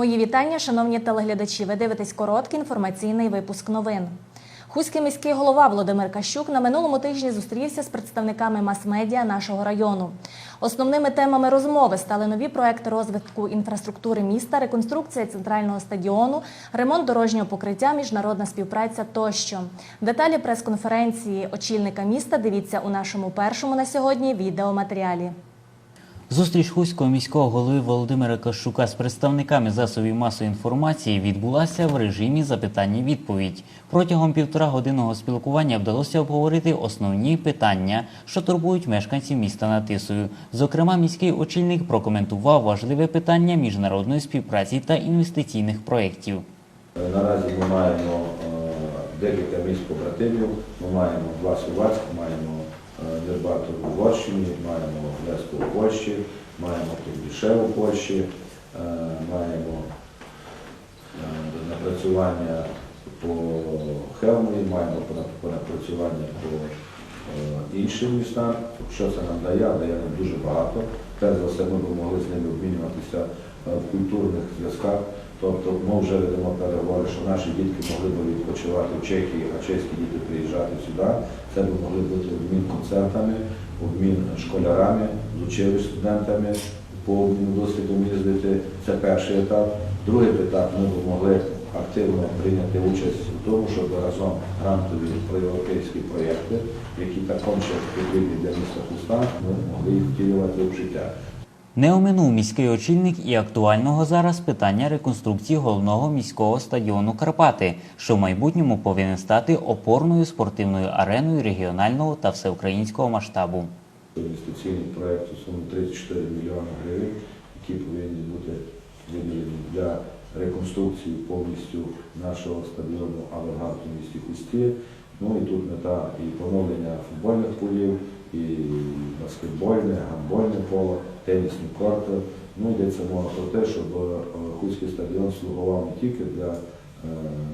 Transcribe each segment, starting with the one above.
Мої вітання, шановні телеглядачі. Ви дивитесь короткий інформаційний випуск новин. Хуський міський голова Володимир Кащук на минулому тижні зустрівся з представниками мас-медіа нашого району. Основними темами розмови стали нові проекти розвитку інфраструктури міста, реконструкція центрального стадіону, ремонт дорожнього покриття, міжнародна співпраця тощо. Деталі прес-конференції очільника міста дивіться у нашому першому на сьогодні відеоматеріалі. Зустріч Хуського міського голови Володимира Кащука з представниками засобів масової інформації відбулася в режимі запитання-відповідь. Протягом півторагодинного спілкування вдалося обговорити основні питання, що турбують мешканців міста Натисою. Зокрема, міський очільник прокоментував важливе питання міжнародної співпраці та інвестиційних проєктів. Наразі ми маємо е, декілька міст побратимів. Ми маємо два Словацьк, маємо е, Дербатор у Угорщині, маємо Леско у Польщі, маємо Турбішев у Польщі, е, маємо е, напрацювання по Хелмові, маємо напрацювання по іншим містам. Що це нам дає? Дає нам дуже багато. Перш за все, ми б могли з ними обмінюватися в культурних зв'язках. Тобто ми вже ведемо переговори, що наші дітки могли б відпочивати в Чехії, а чеські діти приїжджати сюди. Це б могли бути обмін концертами, обмін школярами, з училищ студентами по обміну досвідом їздити. Це перший етап. Другий етап ми б могли активно прийняти участь у тому, щоб разом грантові проєвропейські проєкти, які також потрібні для міста Хуста, ми могли їх втілювати в життя. Не оминув міський очільник і актуального зараз питання реконструкції головного міського стадіону Карпати, що в майбутньому повинен стати опорною спортивною ареною регіонального та всеукраїнського масштабу. Інвестиційний проєкт у сумі 34 мільйони гривень, які повинні бути виділені для реконструкції повністю нашого стадіону Авергард у місті Хусті. Ну і тут мета і поновлення футбольних полів, і баскетбольне, гандбольне поле, тенісні корти. Ну йдеться мова про те, щоб е, Хуський стадіон слугував не тільки для е,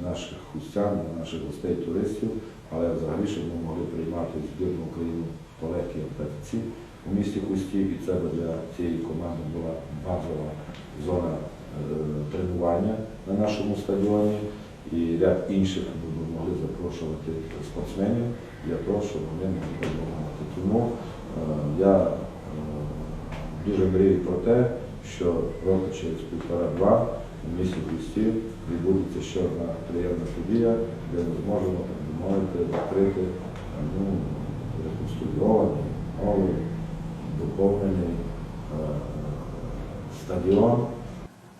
наших хустян, для наших гостей, туристів, але взагалі, щоб ми могли приймати збірну Україну по легкій атлетиці у місті Хусті, і це для цієї команди була базова зона е, тренування на нашому стадіоні. І ряд інших ми б могли запрошувати спортсменів для того, щоб вони могли допомагати. Тому я дуже мрію про те, що року через півтора-два у місті Хусті відбудеться ще одна приємна подія, де ми зможемо мовити відкрити е, ну, реконструйований, новий, доповнений е, стадіон.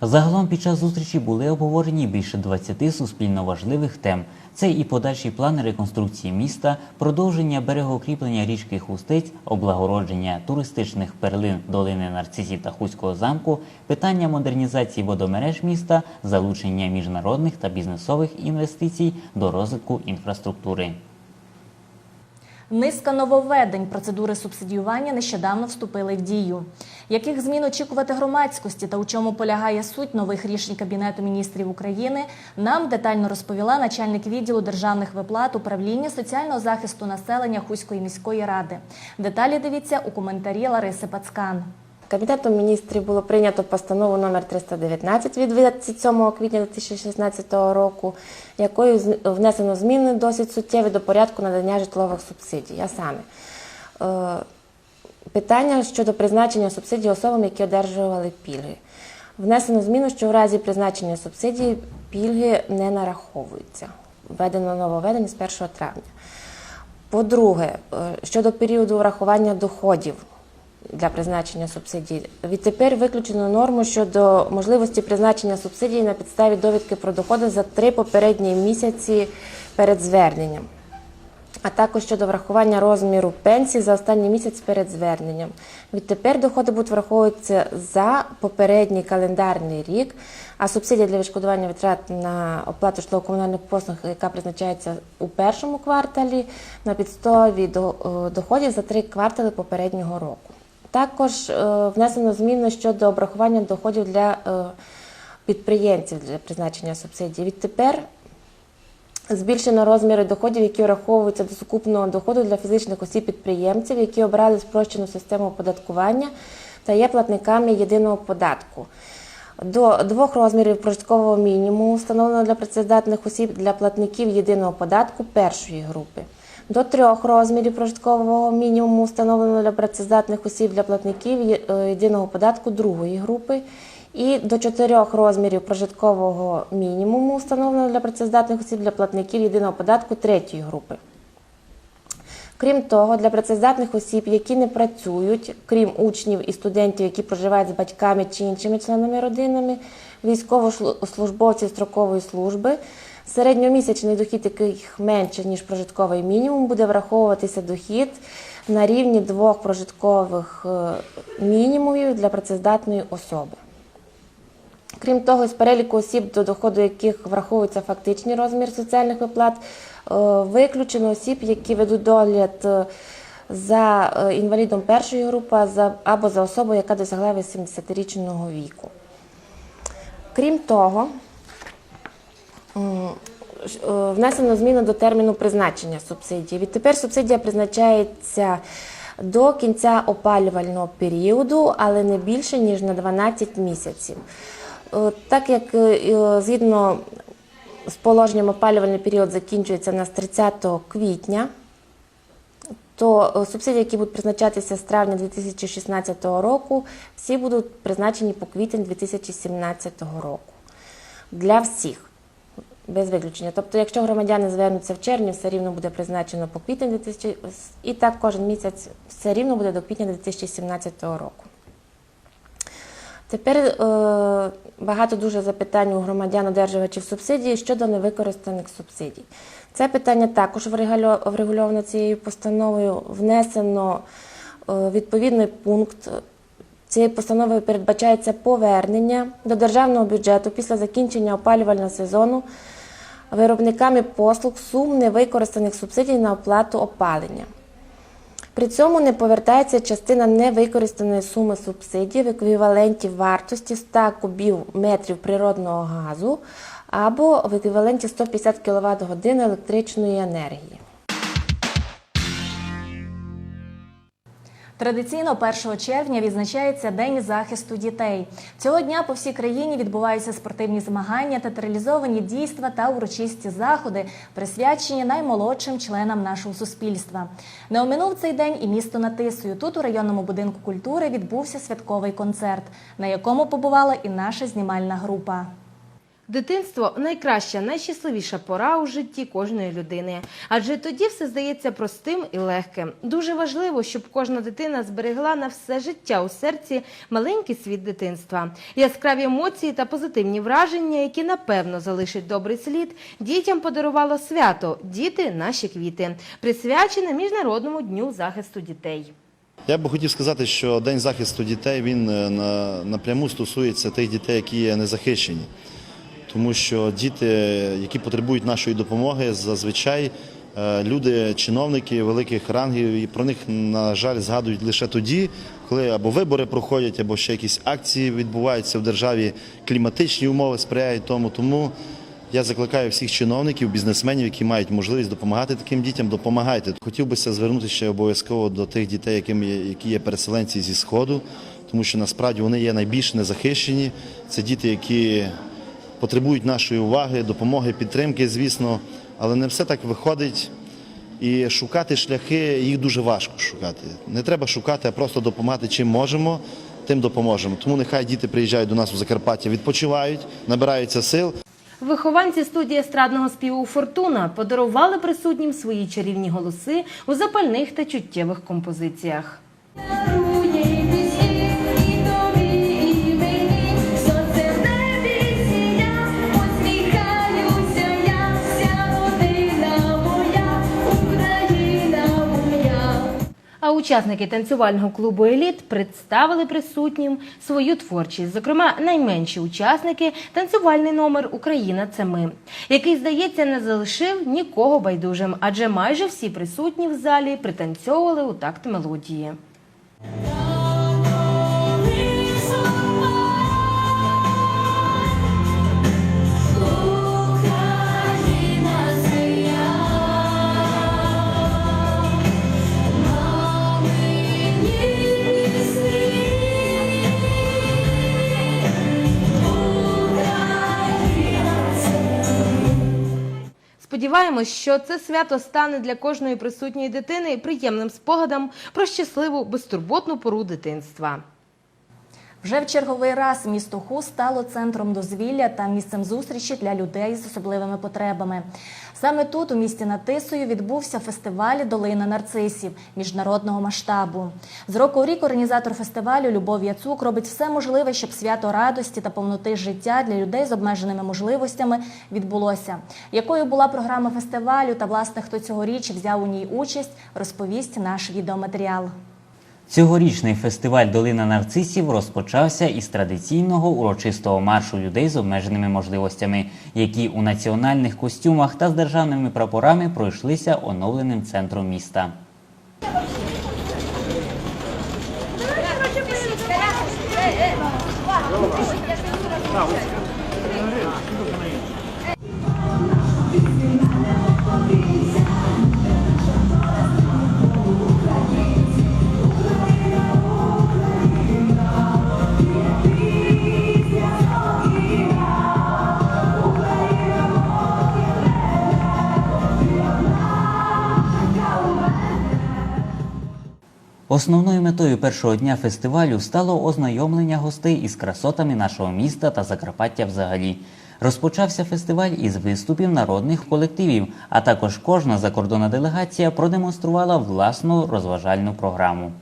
Загалом під час зустрічі були обговорені більше 20 суспільно важливих тем. Це і подальший план реконструкції міста, продовження берегоукріплення річки Хустець, облагородження туристичних перлин долини нарцисів та Хуського замку, питання модернізації водомереж міста, залучення міжнародних та бізнесових інвестицій до розвитку інфраструктури. Низка нововведень процедури субсидіювання нещодавно вступили в дію. Яких змін очікувати громадськості та у чому полягає суть нових рішень Кабінету міністрів України, нам детально розповіла начальник відділу державних виплат управління соціального захисту населення Хуської міської ради. Деталі дивіться у коментарі Лариси Пацкан. Кабінетом міністрів було прийнято постанову номер 319 від 27 квітня 2016 року, якою внесено зміни досить суттєві до порядку надання житлових субсидій. А саме е, питання щодо призначення субсидій особам, які одержували пільги. Внесено зміну, що в разі призначення субсидій пільги не нараховуються. Введено нововведення з 1 травня. По-друге, е, щодо періоду врахування доходів для призначення субсидій, відтепер виключено норму щодо можливості призначення субсидій на підставі довідки про доходи за три попередні місяці перед зверненням, а також щодо врахування розміру пенсії за останній місяць перед зверненням. Відтепер доходи будуть враховуватися за попередній календарний рік, а субсидія для відшкодування витрат на оплату житлово-комунальних послуг, яка призначається у першому кварталі, на підставі е, доходів за три квартали попереднього року. Також е, внесено зміни щодо обрахування доходів для е, підприємців для призначення субсидій. Відтепер Збільшено розміри доходів, які враховуються до сукупного доходу для фізичних осіб-підприємців, які обрали спрощену систему оподаткування та є платниками єдиного податку. До двох розмірів прожиткового мінімуму встановлено для працездатних осіб для платників єдиного податку першої групи. До трьох розмірів прожиткового мінімуму встановлено для працездатних осіб для платників е, єдиного податку другої групи. І до чотирьох розмірів прожиткового мінімуму встановлено для працездатних осіб для платників єдиного податку третьої групи. Крім того, для працездатних осіб, які не працюють, крім учнів і студентів, які проживають з батьками чи іншими членами родинами, військовослужбовців строкової служби, середньомісячний дохід, яких менше, ніж прожитковий мінімум, буде враховуватися дохід на рівні двох прожиткових е, мінімумів для працездатної особи. Крім того, з переліку осіб, до доходу яких враховується фактичний розмір соціальних виплат, е, виключено осіб, які ведуть догляд е, за е, інвалідом першої групи або за особою, яка досягла 80-річного віку. Крім того, внесено зміни до терміну призначення субсидії. Відтепер субсидія призначається до кінця опалювального періоду, але не більше ніж на 12 місяців. Е, Так як е, е, згідно з положенням опалювальний період закінчується у нас 30 квітня, то субсидії, які будуть призначатися з травня 2016 року, всі будуть призначені по квітень 2017 року. Для всіх, без виключення. Тобто, якщо громадяни звернуться в червні, все рівно буде призначено по квітень 2000, і так кожен місяць все рівно буде до квітня 2017 року. Тепер е, багато дуже запитань у громадян одержувачів субсидії щодо невикористаних субсидій. Це питання також врегульовано цією постановою. Внесено е, відповідний пункт. Цією постановою передбачається повернення до державного бюджету після закінчення опалювального сезону виробниками послуг сум невикористаних субсидій на оплату опалення. При цьому не повертається частина невикористаної суми субсидій в еквіваленті вартості 100 кубів метрів природного газу або в еквіваленті 150 кВт годин електричної енергії. Традиційно 1 червня відзначається День захисту дітей. Цього дня по всій країні відбуваються спортивні змагання, театралізовані дійства та урочисті заходи, присвячені наймолодшим членам нашого суспільства. Не оминув цей день і місто Натисою. Тут у районному будинку культури відбувся святковий концерт, на якому побувала і наша знімальна група. Дитинство найкраща, найщасливіша пора у житті кожної людини, адже тоді все здається простим і легким. Дуже важливо, щоб кожна дитина зберегла на все життя у серці маленький світ дитинства, яскраві емоції та позитивні враження, які напевно залишать добрий слід. Дітям подарувало свято Діти наші квіти, присвячене міжнародному дню захисту дітей. Я би хотів сказати, що День захисту дітей він е, напряму стосується тих дітей, які є незахищені. Тому що діти, які потребують нашої допомоги, зазвичай е, люди, чиновники великих рангів, і про них, на жаль, згадують лише тоді, коли або вибори проходять, або ще якісь акції відбуваються в державі, кліматичні умови сприяють тому. Тому я закликаю всіх чиновників, бізнесменів, які мають можливість допомагати таким дітям, допомагайте. Хотів би звернутися ще обов'язково до тих дітей, яким є- які є переселенці зі сходу, тому що насправді вони є найбільш незахищені. Це діти, які потребують нашої уваги, допомоги, підтримки, звісно, але не все так виходить. І шукати шляхи їх дуже важко шукати. Не треба шукати, а просто допомагати чим можемо, тим допоможемо. Тому нехай діти приїжджають до нас у Закарпаття, відпочивають, набираються сил. Вихованці студії естрадного співу Фортуна подарували присутнім свої чарівні голоси у запальних та чуттєвих композиціях. Учасники танцювального клубу Еліт представили присутнім свою творчість. Зокрема, найменші учасники танцювальний номер Україна це ми, який, здається, не залишив нікого байдужим, адже майже всі присутні в залі пританцьовували у такт мелодії. Сподіваємось, що це свято стане для кожної присутньої дитини приємним спогадом про щасливу безтурботну пору дитинства. Вже в черговий раз місто Ху стало центром дозвілля та місцем зустрічі для людей з особливими потребами. Саме тут, у місті над Тисою, відбувся фестиваль Долина нарцисів міжнародного масштабу. З року у рік організатор фестивалю Любов Яцук робить все можливе, щоб свято радості та повноти життя для людей з обмеженими можливостями відбулося. Якою була програма фестивалю та власне хто цьогоріч взяв у ній участь, розповість наш відеоматеріал. Цьогорічний фестиваль Долина нарцисів розпочався із традиційного урочистого маршу людей з обмеженими можливостями, які у національних костюмах та з державними прапорами пройшлися оновленим центром міста. Основною метою першого дня фестивалю стало ознайомлення гостей із красотами нашого міста та Закарпаття взагалі. Розпочався фестиваль із виступів народних колективів, а також кожна закордонна делегація продемонструвала власну розважальну програму.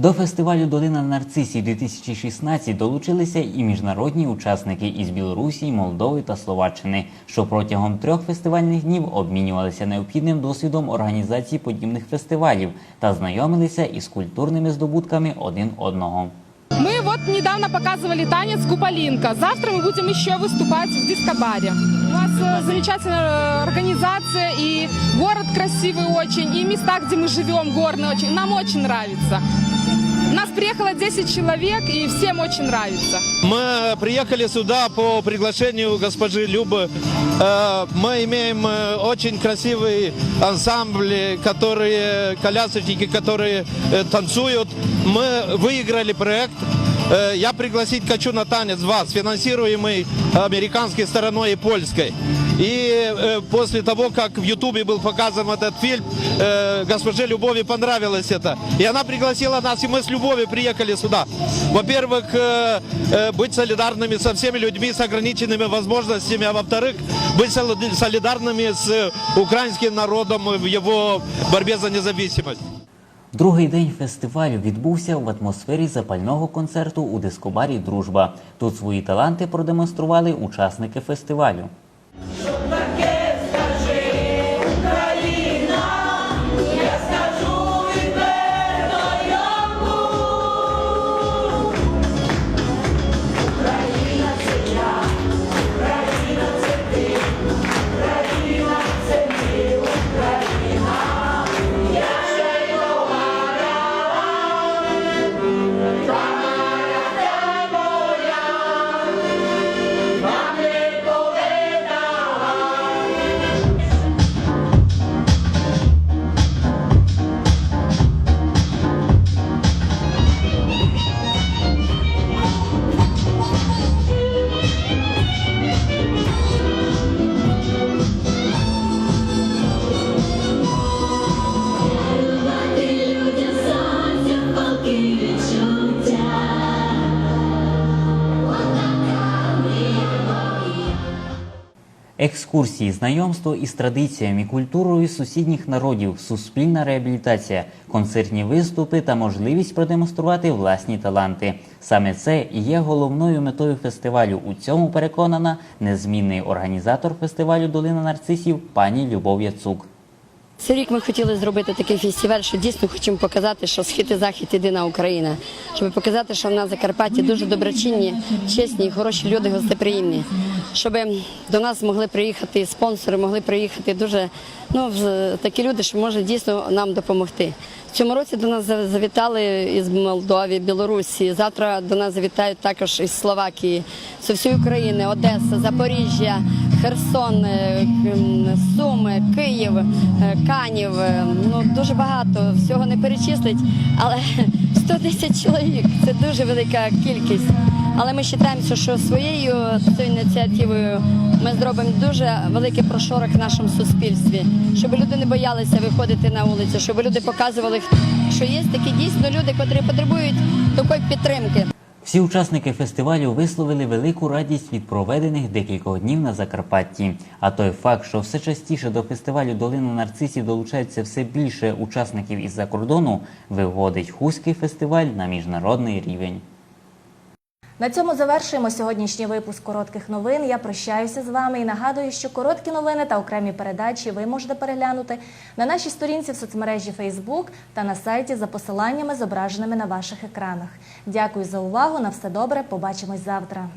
До фестивалю Долина нарцисів 2016 долучилися і міжнародні учасники із Білорусі, Молдови та Словаччини, що протягом трьох фестивальних днів обмінювалися необхідним досвідом організації подібних фестивалів та знайомилися із культурними здобутками один одного. Мы вот недавно показывали танец Куполинка. Завтра мы будем еще выступать в дискобаре. У нас э, замечательная э, организация и город красивый очень, и места, где мы живем, горные очень. Нам очень нравится. У нас приехало 10 человек, и всем очень нравится. Мы приехали сюда по приглашению госпожи Любы. Э, Мы имеем э, очень красивый ансамбль, которые колясочники, которые э, танцуют. Мы выиграли проект. Э, Я пригласить хочу на танец вас, финансируемый американской стороной и польской. И э, после того, как в Ютубе был показан этот фильм, э, госпоже Любови понравилось это. И она пригласила нас, и мы с Любовью приехали сюда. Во-первых, быть солидарными со всеми людьми с ограниченными возможностями, а во-вторых, быть солида- солидарными с украинским народом в его борьбе за независимость. Другий день фестивалю відбувся в атмосфері запального концерту у дискобарі Дружба. Тут свої таланти продемонстрували учасники фестивалю. Екскурсії, знайомство із традиціями, культурою сусідніх народів, суспільна реабілітація, концертні виступи та можливість продемонструвати власні таланти. Саме це і є головною метою фестивалю. У цьому переконана незмінний організатор фестивалю Долина нарцисів пані Любов Яцук. Цей рік ми хотіли зробити такий фестиваль, що дійсно хочемо показати, що схід і захід єдина Україна, щоб показати, що в нас в Закарпатті дуже доброчинні, чесні, хороші люди, гостеприємні, щоб до нас могли приїхати спонсори, могли приїхати дуже ну, такі люди, що можуть дійсно нам допомогти. В цьому році до нас завітали із Молдови, Білорусі. Завтра до нас завітають також із Словакії, з всієї України, Одеса, Запоріжжя, Херсон, е, Суми, Київ, е, Канів. е, Ну дуже багато всього не перечислить, але 110 чоловік це дуже велика кількість. Але ми вважаємо, що своєю цією ініціативою ми зробимо дуже великий прошорок в нашому суспільстві, щоб люди не боялися виходити на вулицю, щоб люди показували, що є такі дійсно люди, які потребують такої підтримки. Всі учасники фестивалю висловили велику радість від проведених декількох днів на Закарпатті. А той факт, що все частіше до фестивалю Долина нарцисів долучається все більше учасників із-за кордону, виводить Хуський фестиваль на міжнародний рівень. На цьому завершуємо сьогоднішній випуск коротких новин. Я прощаюся з вами і нагадую, що короткі новини та окремі передачі ви можете переглянути на нашій сторінці в соцмережі Facebook та на сайті за посиланнями, зображеними на ваших екранах. Дякую за увагу. На все добре. Побачимось завтра.